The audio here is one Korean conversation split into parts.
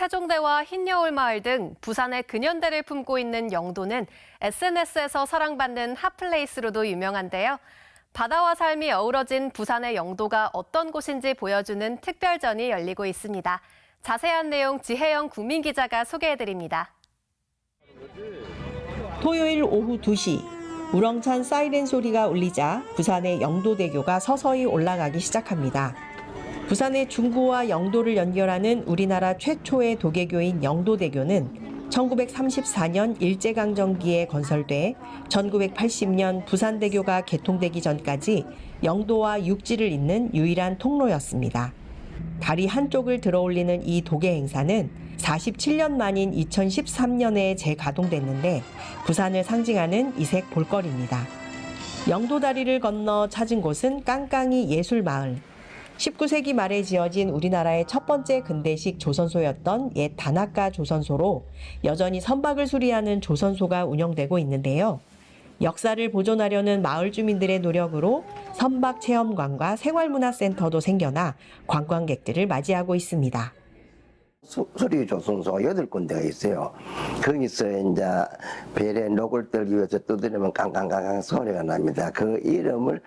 태종대와 흰여울마을 등 부산의 근현대를 품고 있는 영도는 SNS에서 사랑받는 핫플레이스로도 유명한데요. 바다와 삶이 어우러진 부산의 영도가 어떤 곳인지 보여주는 특별전이 열리고 있습니다. 자세한 내용 지혜영 국민기자가 소개해드립니다. 토요일 오후 2시 우렁찬 사이렌 소리가 울리자 부산의 영도대교가 서서히 올라가기 시작합니다. 부산의 중구와 영도를 연결하는 우리나라 최초의 도계교인 영도대교는 1934년 일제강점기에 건설돼 1980년 부산대교가 개통되기 전까지 영도와 육지를 잇는 유일한 통로였습니다. 다리 한쪽을 들어올리는 이 도계 행사는 47년 만인 2013년에 재가동됐는데 부산을 상징하는 이색 볼거리입니다. 영도다리를 건너 찾은 곳은 깡깡이 예술마을. 19세기 말에 지어진 우리나라의 첫 번째 근대식 조선소였던 옛 단학가 조선소로 여전히 선박을 수리하는 조선소가 운영되고 있는데요. 역사를 보존하려는 마을 주민들의 노력으로 선박 체험관과 생활문화센터도 생겨나 관광객들을 맞이하고 있습니다. 수, 수리 조선소가 여덟 군데가 있어요. 거기서 이제 배에 녹을 떨기 위해서 두드리면 깡깡깡깡 소리가 납니다. 그 이름을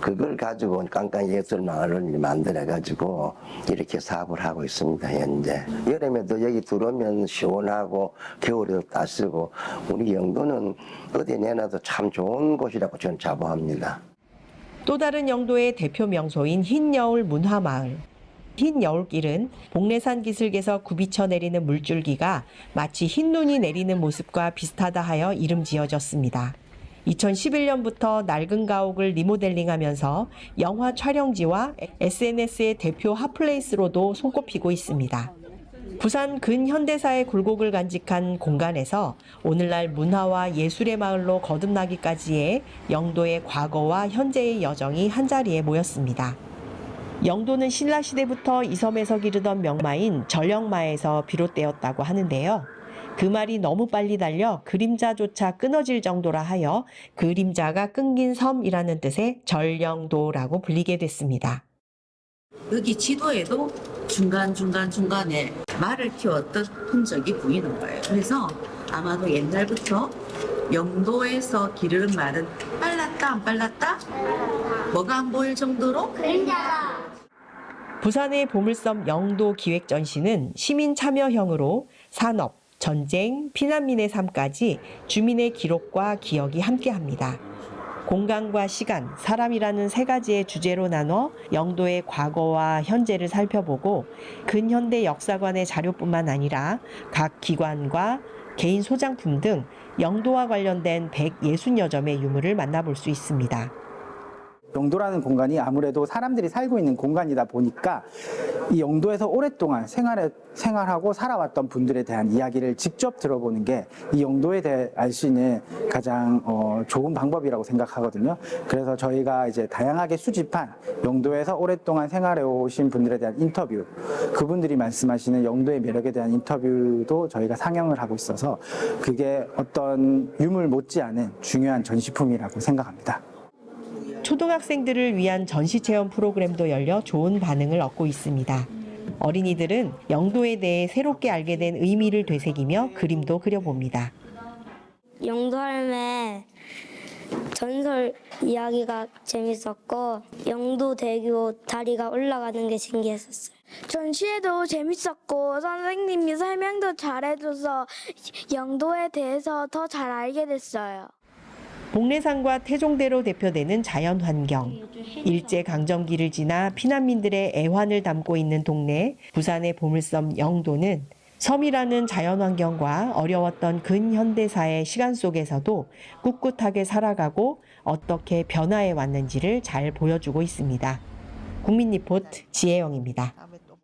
그걸 가지고 깡깡 예술 마을을 만들어 가지고 이렇게 사업을 하고 있습니다. 현재 여름에도 여기 들어오면 시원하고 겨울에도 따스고 우리 영도는 어디 내놔도 참 좋은 곳이라고 저는 자부합니다. 또 다른 영도의 대표 명소인 흰여울 문화마을. 흰 여울길은 복례산 기슭에서 굽이쳐 내리는 물줄기가 마치 흰 눈이 내리는 모습과 비슷하다 하여 이름 지어졌습니다. 2011년부터 낡은 가옥을 리모델링하면서 영화 촬영지와 SNS의 대표 핫플레이스로도 손꼽히고 있습니다. 부산 근현대사의 굴곡을 간직한 공간에서 오늘날 문화와 예술의 마을로 거듭나기까지의 영도의 과거와 현재의 여정이 한자리에 모였습니다. 영도는 신라 시대부터 이 섬에서 기르던 명마인 전령마에서 비롯되었다고 하는데요. 그 말이 너무 빨리 달려 그림자조차 끊어질 정도라 하여 그림자가 끊긴 섬이라는 뜻의 전령도라고 불리게 됐습니다. 여기 지도에도 중간중간중간에 말을 키웠던 흔적이 보이는 거예요. 그래서 아마도 옛날부터 영도에서 기르는 말은 빨랐다 안 빨랐다? 뭐가 안 보일 정도로 부산의 보물섬 영도 기획 전시는 시민 참여형으로 산업, 전쟁, 피난민의 삶까지 주민의 기록과 기억이 함께합니다. 공간과 시간, 사람이라는 세 가지의 주제로 나눠 영도의 과거와 현재를 살펴보고 근현대 역사관의 자료뿐만 아니라 각 기관과 개인 소장품 등 영도와 관련된 160여 점의 유물을 만나볼 수 있습니다. 영도라는 공간이 아무래도 사람들이 살고 있는 공간이다 보니까 이 영도에서 오랫동안 생활해, 생활하고 살아왔던 분들에 대한 이야기를 직접 들어보는 게 이 영도에 대해 알 수 있는 가장 어, 좋은 방법이라고 생각하거든요. 그래서 저희가 이제 다양하게 수집한 영도에서 오랫동안 생활해 오신 분들에 대한 인터뷰, 그분들이 말씀하시는 영도의 매력에 대한 인터뷰도 저희가 상영을 하고 있어서 그게 어떤 유물 못지않은 중요한 전시품이라고 생각합니다. 초등학생들을 위한 전시 체험 프로그램도 열려 좋은 반응을 얻고 있습니다. 어린이들은 영도에 대해 새롭게 알게 된 의미를 되새기며 그림도 그려봅니다. 영도할매 전설 이야기가 재밌었고 영도 대교 다리가 올라가는 게 신기했었어요. 전시회도 재밌었고 선생님이 설명도 잘해줘서 영도에 대해서 더 잘 알게 됐어요. 복례산과 태종대로 대표되는 자연환경, 일제강점기를 지나 피난민들의 애환을 담고 있는 동네 부산의 보물섬 영도는 섬이라는 자연환경과 어려웠던 근현대사의 시간 속에서도 꿋꿋하게 살아가고 어떻게 변화해 왔는지를 잘 보여주고 있습니다. 국민리포트 지혜영입니다.